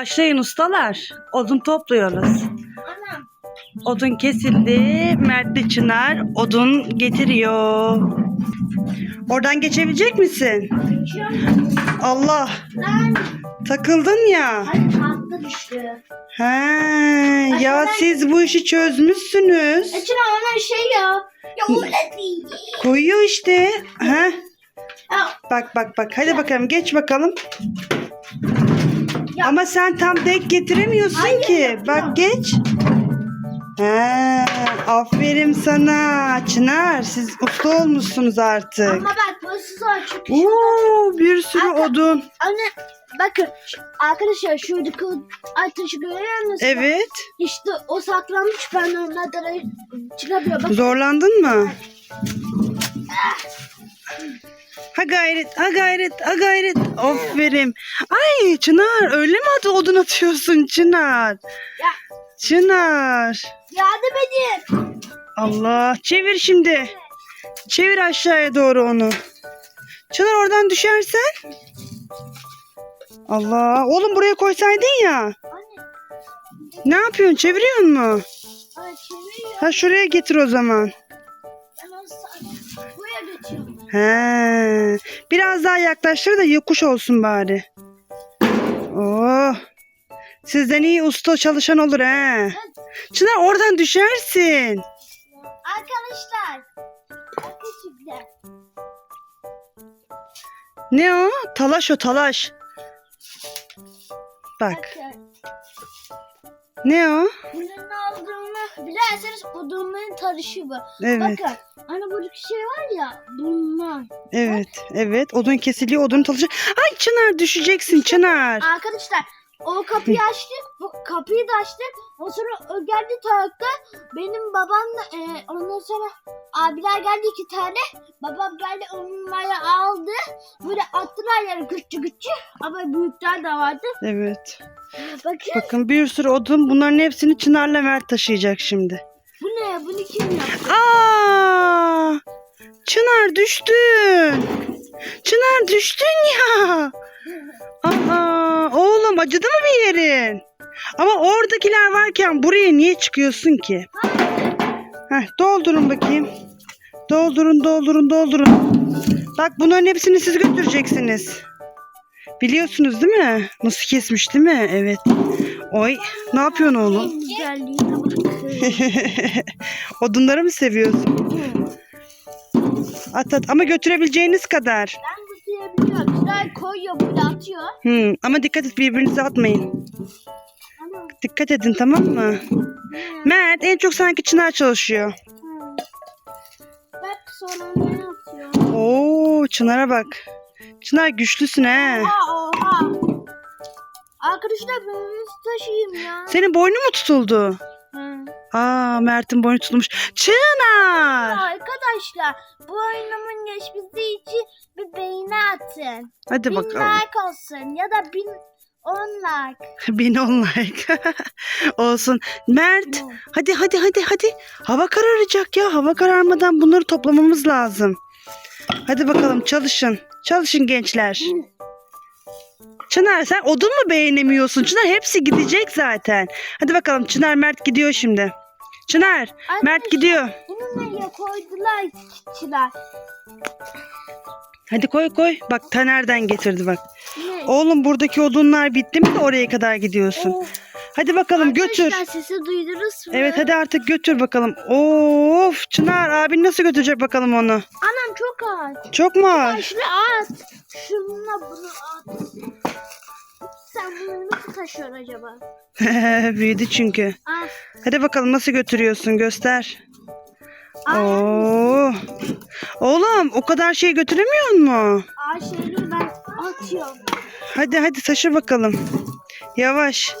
Başlayın ustalar. Odun topluyoruz. Odun kesildi. Mertli Çınar odun getiriyor. Oradan geçebilecek misin? Allah takıldın ya. He, ya siz bu işi çözmüşsünüz. Açın ona şey ya. Ya öyle değil. Koyuyor işte. He. Bak bak bak. Hadi bakalım geç bakalım. Ya. Ama sen tam denk getiremiyorsun Hayır, ki. yapıyorum. Bak geç. He, aferin sana. Çınar siz usta olmuşsunuz artık. ama bak burası zor çünkü Oo, bir sürü Arka- odun. Anne bakın arkadaşlar şuradaki ateşi görüyor musunuz? Evet. İşte o saklanmış ben onlardan çıkamıyorum. Bak Zorlandın mı? Ha gayret, ha gayret, ha gayret. Aferin. Ay Çınar öyle mi adı odun atıyorsun Çınar? ya, Çınar. yardım edin. Allah. Çevir şimdi. Çevir aşağıya doğru onu. Çınar oradan düşersen. Allah. Oğlum buraya koysaydın ya. Anne. Ne yapıyorsun? Çeviriyor mu? Ha şuraya getir o zaman. He. Biraz daha yaklaştır da yokuş olsun bari. Oh. Sizden iyi usta çalışan olur he. Çınar oradan düşersin. Arkadaşlar. Şimdi. Ne o? Talaş o talaş. Bak. Ne o? Ne olduğunu bilerseniz odunların tarışı bu. Evet. Bakın. Hani buradaki şey var ya. Bunlar. Evet. Evet. Odun kesiliyor. Odun talacak. Ay Çınar düşeceksin Çınar. Arkadaşlar o kapıyı açtık. Bu kapıyı da açtık. Ondan sonra o geldi tarafta. Benim babamla e, ondan sonra abiler geldi iki tane. Babam geldi onları aldı. Böyle attılar yere güççü güççü. Ama büyükler de vardı. Evet. Bakın Bakın bir sürü odun. Bunların hepsini Çınar'la Mert taşıyacak şimdi. bu ne? Bunu kim yaptı? Aa! Çınar düştün. Çınar düştün ya. Aa, oğlum acıdı mı bir yerin? Ama oradakiler varken buraya niye çıkıyorsun ki? Heh, doldurun bakayım. Doldurun, doldurun, doldurun. Bak bunların hepsini siz götüreceksiniz. Biliyorsunuz değil mi? Nasıl kesmiş değil mi? Evet. Oy, ne yapıyorsun oğlum? Güzelliğine bakın. Odunları mı seviyorsun? At at ama götürebileceğiniz kadar. ben diyebiliyorum. Güzel koyuyor burada atıyor. Hmm, ama dikkat et birbirinize atmayın. Ama Dikkat edin tamam mı? Mert en çok sanki Çınar çalışıyor. Bak sonra ne yapıyor? Oo Çınar'a bak. Çınar güçlüsün he. Oha oha. Arkadaşlar ben nasıl taşıyayım ya? Senin boynun mu tutuldu? Hı. Aa Mert'in boynu tutulmuş. Çınar! Arkadaşlar bu oyunumun geçmesi için bir beğeni atın. Hadi bin bakalım. like olsun ya da bin on like. Bin on like. Olsun. Mert hadi hadi hadi hadi. Hava kararacak ya. Hava kararmadan bunları toplamamız lazım. Hadi bakalım çalışın. Çalışın gençler. Çınar sen odun mu beğenemiyorsun? Çınar hepsi gidecek zaten. Hadi bakalım Çınar Mert gidiyor şimdi. Çınar Mert gidiyor. Bunu nereye koydular kişiler? Hadi koy koy. Bak Taner'den getirdi bak. Ne? Oğlum buradaki odunlar bitti mi de oraya kadar gidiyorsun. Of. Hadi bakalım götür. Arkadaşlar sesi duydunuz mu? Evet hadi artık götür bakalım. Of Çınar abin nasıl götürecek bakalım onu? Anam çok ağır. Çok mu ağır? şunu at. Şununla bunu at. Sen bunu nasıl taşıyorsun acaba? Büyüdü çünkü. Ah. Hadi bakalım nasıl götürüyorsun göster. Ay. Oo. Oğlum o kadar şey götüremiyor mu? Ağır şeyleri ben atıyorum. Hadi hadi taşı bakalım. Yavaş.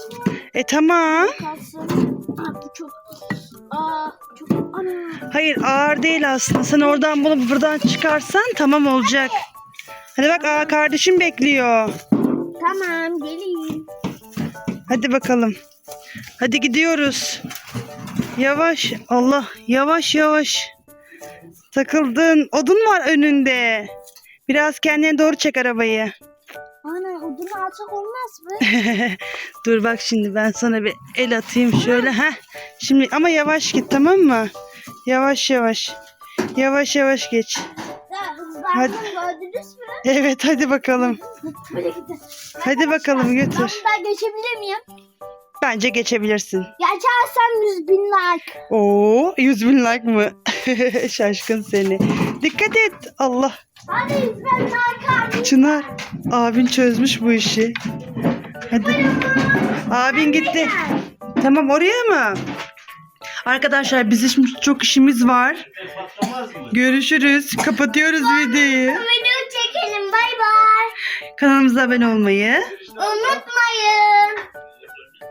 E tamam. Kalsın. Bu çok. Aa çok. Ana. Hayır ağır değil aslında. Sen oradan bunu buradan çıkarsan tamam olacak. Hadi bak aa kardeşim bekliyor. Tamam geleyim. Hadi bakalım. Hadi gidiyoruz. Yavaş. Allah yavaş yavaş. Takıldın. Odun var önünde. Biraz kendine doğru çek arabayı. Odunu alsak olmaz mı? Dur bak şimdi ben sana bir el atayım şöyle ha. Şimdi ama yavaş git tamam mı? Yavaş yavaş. Yavaş yavaş geç. Mü? Evet hadi bakalım. Hadi bakalım Ben götür. buradan geçebilir miyim? Bence geçebilirsin. Geçersem 100 bin like. Oo 100 bin like mı? Şaşkın seni. Dikkat et. Allah. Hadi 100 bin like abi. Çınar. Abin çözmüş bu işi. Hadi. Abin gitti. Tamam oraya mı? Arkadaşlar bizim çok işimiz var. Görüşürüz. Kapatıyoruz videoyu. Video çekelim bay bay. Kanalımıza abone olmayı, Unutma.